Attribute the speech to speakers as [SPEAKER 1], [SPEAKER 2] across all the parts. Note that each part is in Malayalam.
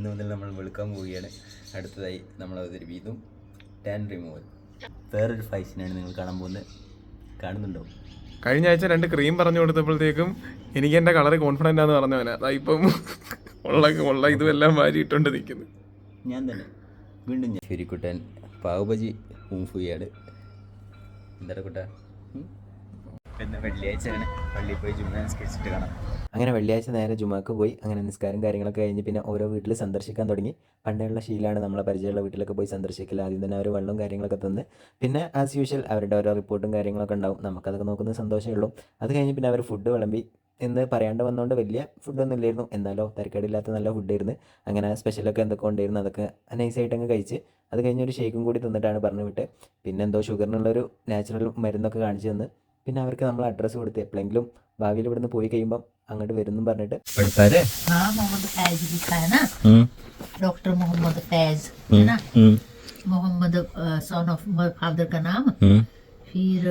[SPEAKER 1] ഇന്ന് മുതൽ നമ്മൾ വെളുക്കാൻ പോവുകയാണ്. അടുത്തതായി നമ്മൾ അവതരിപ്പിക്കുന്നു ടാൻ റിമൂവൽ വേറൊരു ഫൈസിനാണ് നിങ്ങൾ കാണാൻ പോകുന്നത്. കാണുന്നുണ്ടോ?
[SPEAKER 2] കഴിഞ്ഞ ആഴ്ച രണ്ട് ക്രീം പറഞ്ഞു കൊടുത്തപ്പോഴത്തേക്കും എനിക്ക് എന്റെ കളർ കോൺഫിഡന്റ് ആണെന്ന് പറഞ്ഞവനാ. അതാ ഇപ്പം ഉള്ള ഉള്ള ഇതുമെല്ലാം വാരിയിട്ടുണ്ട് നിൽക്കുന്നു
[SPEAKER 1] ഞാൻ തന്നെ. വീണ്ടും ഞാൻ. ശരിക്കുട്ടൻ പാവബജി ഊഫുയാണ് എന്താ കുട്ടാ? ഉം? പിന്നെ വെള്ളിയാഴ്ച അങ്ങനെ പള്ളിയിൽ പോയി ജുമ്മ നിസ്കരിച്ചിട്ട് കാണാം. അങ്ങനെ വെള്ളിയാഴ്ച നേരെ ജുമാക്ക് പോയി. അങ്ങനെ നിസ്കാരം കാര്യങ്ങളൊക്കെ കഴിഞ്ഞ് പിന്നെ ഓരോ വീട്ടിൽ സന്ദർശിക്കാൻ തുടങ്ങി. പണ്ടുള്ള ശീലമാണ് നമ്മളെ പരിചയമുള്ള വീട്ടിലൊക്കെ പോയി സന്ദർശിക്കൽ ആദ്യം തന്നെ അവർ വെള്ളവും കാര്യങ്ങളൊക്കെ തന്ന്. പിന്നെ ആസ് യൂഷ്വൽ അവരുടെ ഓരോ റിപ്പോർട്ടും കാര്യങ്ങളൊക്കെ ഉണ്ടാവും. നമുക്കതൊക്കെ നോക്കുന്ന സന്തോഷമേ ഉള്ളൂ. അത് കഴിഞ്ഞ് പിന്നെ അവർ ഫുഡ് വിളമ്പി. എന്ന് പറയാണ്ട് വന്നുകൊണ്ട് വലിയ ഫുഡൊന്നും ഇല്ലായിരുന്നു. എന്നാലോ തരക്കേടില്ലാത്ത നല്ല ഫുഡായിരുന്നു അങ്ങനെ സ്പെഷ്യലൊക്കെ എന്തൊക്കെ ഉണ്ടായിരുന്നു അതൊക്കെ നൈസായിട്ട് അങ്ങ് കഴിച്ച് അത് കഴിഞ്ഞ് ഒരു ഷേക്കും കൂടി തന്നിട്ടാണ് പറഞ്ഞു വിട്ട്. പിന്നെ എന്തോ ഷുഗറിനുള്ളൊരു നാച്ചുറൽ മരുന്നൊക്കെ കാണിച്ചു തന്ന്. പിന്നെ അവർക്ക് നമ്മൾ അഡ്രസ്സ് കൊടുത്ത് എപ്പോഴെങ്കിലും ഭാവിയിൽ ഇവിടുന്ന് പോയി കഴിയുമ്പം അങ്ങോട്ട് വരുന്നും പറഞ്ഞിട്ട്
[SPEAKER 3] हाँ मोहम्मद फैज लिखा है ना डॉक्टर मोहम्मद फैज है ना मोहम्मद सन ऑफ फादर का नाम फिर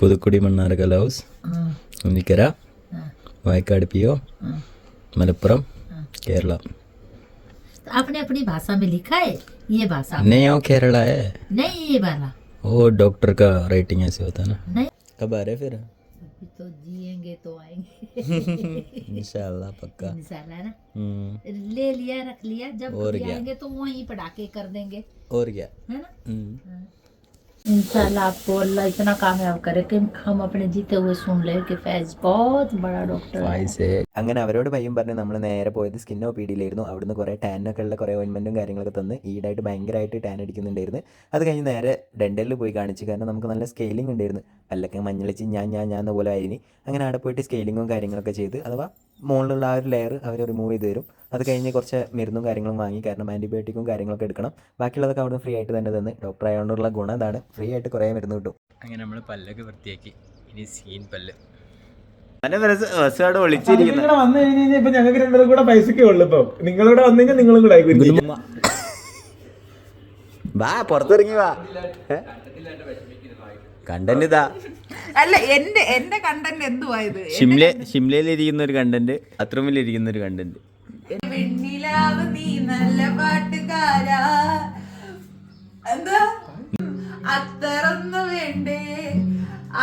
[SPEAKER 1] പുതുക്കുടി മണ്ണാർക്കൽ ഹൗസ്
[SPEAKER 3] अ,
[SPEAKER 1] ഉന്നിക്കര
[SPEAKER 3] हाँ,
[SPEAKER 1] വായക്കാട് പി ഒ
[SPEAKER 3] हाँ।
[SPEAKER 1] മലപ്പുറം കേരള
[SPEAKER 3] तो आपने अपनी भाषा में लिखा है ये भाषा
[SPEAKER 1] नहीं केरला है
[SPEAKER 3] नहीं ये वाला
[SPEAKER 1] वो डॉक्टर का रेटिंग ऐसे होता है ना
[SPEAKER 3] नहीं
[SPEAKER 1] कब आ रहे फिर
[SPEAKER 3] अभी तो जिएँगे तो आएँगे
[SPEAKER 1] इंशाल्लाह पक्का
[SPEAKER 3] इंशाल्लाह ना ले लिया रख लिया जब
[SPEAKER 1] और
[SPEAKER 3] आएँगे तो वहीं पटाखे कर देंगे
[SPEAKER 1] और क्या
[SPEAKER 3] है ना
[SPEAKER 1] हम्म,
[SPEAKER 3] इंशाल्लाह आपको अल्लाह इतना कामयाब करे कि हम अपने जीते हुए सुन ले कि फैज बहुत बड़ा डॉक्टर है
[SPEAKER 1] അങ്ങനെ അവരോട് പയ്യും പറഞ്ഞ് നമ്മൾ നേരെ പോയത് സ്കിൻ ഒ പി ഡിയിലായിരുന്നു അവിടുന്ന് കുറേ ടാനൊക്കെ ഉള്ള കുറേ ഓയിൻമെൻറ്റും കാര്യങ്ങളൊക്കെ തന്ന് ഈടായിട്ട് ഭയങ്കരമായിട്ട് ടാൻ അടിക്കുന്നുണ്ടായിരുന്നു അത് കഴിഞ്ഞ് നേരെ ഡെൻറ്റലിൽ പോയി കാണിച്ചു കാരണം നമുക്ക് നല്ല സ്കെയിലിംഗ് ഉണ്ടായിരുന്നു പല്ലൊക്കെ മഞ്ഞളിച്ച് ഞാൻ ഞാൻ ഞാൻ എന്ന പോലെ ആയിരുന്നു അങ്ങനെ അവിടെ പോയിട്ട് സ്കെയിലിങ്ങും കാര്യങ്ങളൊക്കെ ചെയ്ത് അഥവാ മുകളിലുള്ള ആ ഒരു ലെയർ അവർ റിമൂവ് ചെയ്ത് തരും. അത് കഴിഞ്ഞ് കുറച്ച് മരുന്നും കാര്യങ്ങളും വാങ്ങി കാരണം ആന്റിബയോട്ടിക്കും കാര്യങ്ങളൊക്കെ എടുക്കണം. ബാക്കിയുള്ളതൊക്കെ അവിടെ ഫ്രീ ആയിട്ട് തന്നെ തന്ന്. ഡോക്ടർ ആയതുകൊണ്ടുള്ള ഗുണം അതാണ്. ഫ്രീ ആയിട്ട് കുറേ മരുന്ന് കിട്ടും. അങ്ങനെ നമ്മൾ പല്ലൊക്കെ വൃത്തിയാക്കി. ഇനി സീൻ പല്ല്.
[SPEAKER 2] നിങ്ങളുടെ വന്നു കഴിഞ്ഞ് കഴിഞ്ഞാൽ ഇപ്പൊ ഞങ്ങൾക്ക് രണ്ടുപേരും കൂടെ പൈസക്കേ ഉള്ളു ഇപ്പൊ. നിങ്ങളിവിടെ വന്നു കഴിഞ്ഞാൽ നിങ്ങളും കൂടെ ആയിക്കോട്ടെ
[SPEAKER 1] വാ പുറത്തിറങ്ങി വാ. കണ്ടന്റ് ഇതാ.
[SPEAKER 4] അല്ല എന്റെ എന്റെ കണ്ടന്റ് എന്തുവാ ഇത്?
[SPEAKER 1] ഷിംല ഷിംലയിലിരിക്കുന്ന ഒരു കണ്ടന്റ് അത്രമിലിരിക്കുന്ന ഒരു കണ്ടന്റ്
[SPEAKER 4] വെണ്ണിലാവ് നീ നല്ല പാട്ടുകാരാ. എന്താ? അത്തറൊന്നു വേണ്ടേ?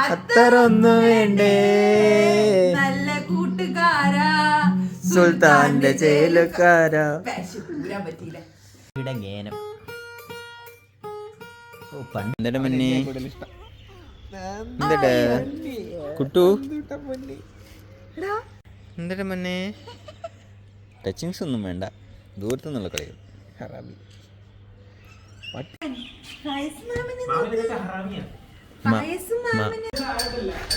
[SPEAKER 1] അത്തറൊന്നു വേണ്ടേ?
[SPEAKER 4] നല്ല കൂട്ടുകാരാ.
[SPEAKER 1] സുൽത്താന്റെ
[SPEAKER 4] ചേലുകാരാ പൂരാൻ പറ്റിയില്ല.
[SPEAKER 1] ഇവിടെ ഗേനം ഓ പണ്ടയുടെ മുന്നേ എന്തടാ കുട്ടു? എന്തടാ മന്നെ ടച്ചിങ്സ് ഒന്നും വേണ്ട. ദൂരത്തു നിന്നുള്ള കളികൾ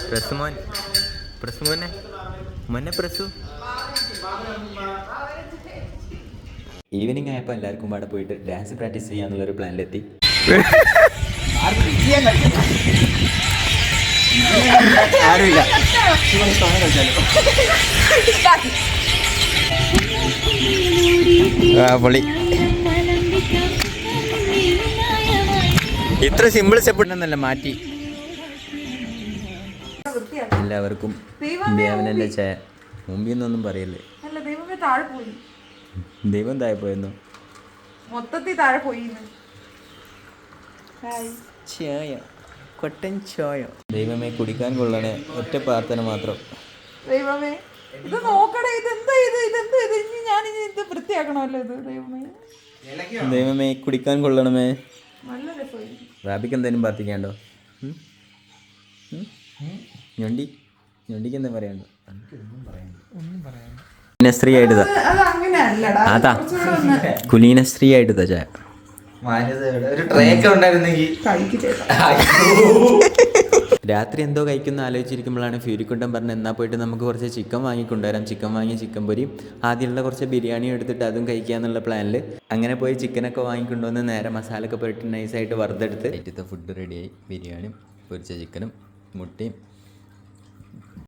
[SPEAKER 1] പ്രസുമോൻ പ്രസുമോനെ മന്നെ പ്രസു ഈവനിങ് ആയപ്പോൾ എല്ലാവർക്കും അവിടെ പോയിട്ട് ഡാൻസ് പ്രാക്ടീസ് ചെയ്യാന്നുള്ളൊരു പ്ലാനിലെത്തി ആരുമില്ല. പൊളി. ഇത്ര സിമ്പിൾ സ്റ്റെപ്പ് ഉണ്ടെന്നല്ല മാറ്റി. എല്ലാവർക്കും ദേവനന്റെ ചായ മുമ്പിൽ നിന്നൊന്നും പറയല്ലേ.
[SPEAKER 4] അല്ല ദൈവമേ താഴെ പോയി.
[SPEAKER 1] ദൈവം താഴെ പോയെന്നോ?
[SPEAKER 4] മൊത്തത്തിൽ താഴെ പോയി
[SPEAKER 1] ചായ കൊട്ടൻ ചോയോ. ദൈവമേ കുടിക്കാൻ കൊള്ളണേ. ഒറ്റ പ്രാർത്ഥന മാത്രം.
[SPEAKER 4] ദൈവമേ ഇത് നോക്കണേ ഇതെന്താ ഇത്? ഇതെന്താ ഇത്? ഇനി ഞാൻ ഇനി ഇത് വൃത്തിയാക്കണമല്ലോ ഇത് ദൈവമേ.
[SPEAKER 1] ദൈവമേ കുടിക്കാൻ കൊള്ളണമേ.
[SPEAKER 4] നല്ല രസമായി
[SPEAKER 1] റാബിക്ക് എന്തെങ്കിലും പ്രാർത്ഥിക്കാണ്ടോ? ഞൊണ്ടി. ഞൊണ്ടിക്ക് എന്താ പറയാണ്ടോ കുലീനസ്ത്രീ ആയിട്ട്
[SPEAKER 4] അത്
[SPEAKER 5] ഒരു ട്രേക്ക് ഉണ്ടായിരുന്നെങ്കിൽ
[SPEAKER 1] രാത്രി എന്തോ കഴിക്കുന്ന ആലോചിച്ചിരിക്കുമ്പോഴാണ് ഫ്യൂരിക്കുണ്ടൻ പറഞ്ഞത് എന്നാൽ പോയിട്ട് നമുക്ക് കുറച്ച് ചിക്കൻ വാങ്ങിക്കൊണ്ടുവരാം ചിക്കൻ വാങ്ങി ചിക്കൻ പൊരി. ആദ്യമുള്ള കുറച്ച് ബിരിയാണി എടുത്തിട്ട് അതും കഴിക്കുക എന്നുള്ള പ്ലാനിൽ അങ്ങനെ പോയി ചിക്കനൊക്കെ വാങ്ങിക്കൊണ്ടുവന്ന് നേരെ മസാലയൊക്കെ പുരട്ടി നൈസായിട്ട് വറുത്തെടുത്ത് ഫുഡ് റെഡിയായി ബിരിയാണിയും പൊരിച്ച ചിക്കനും മുട്ടയും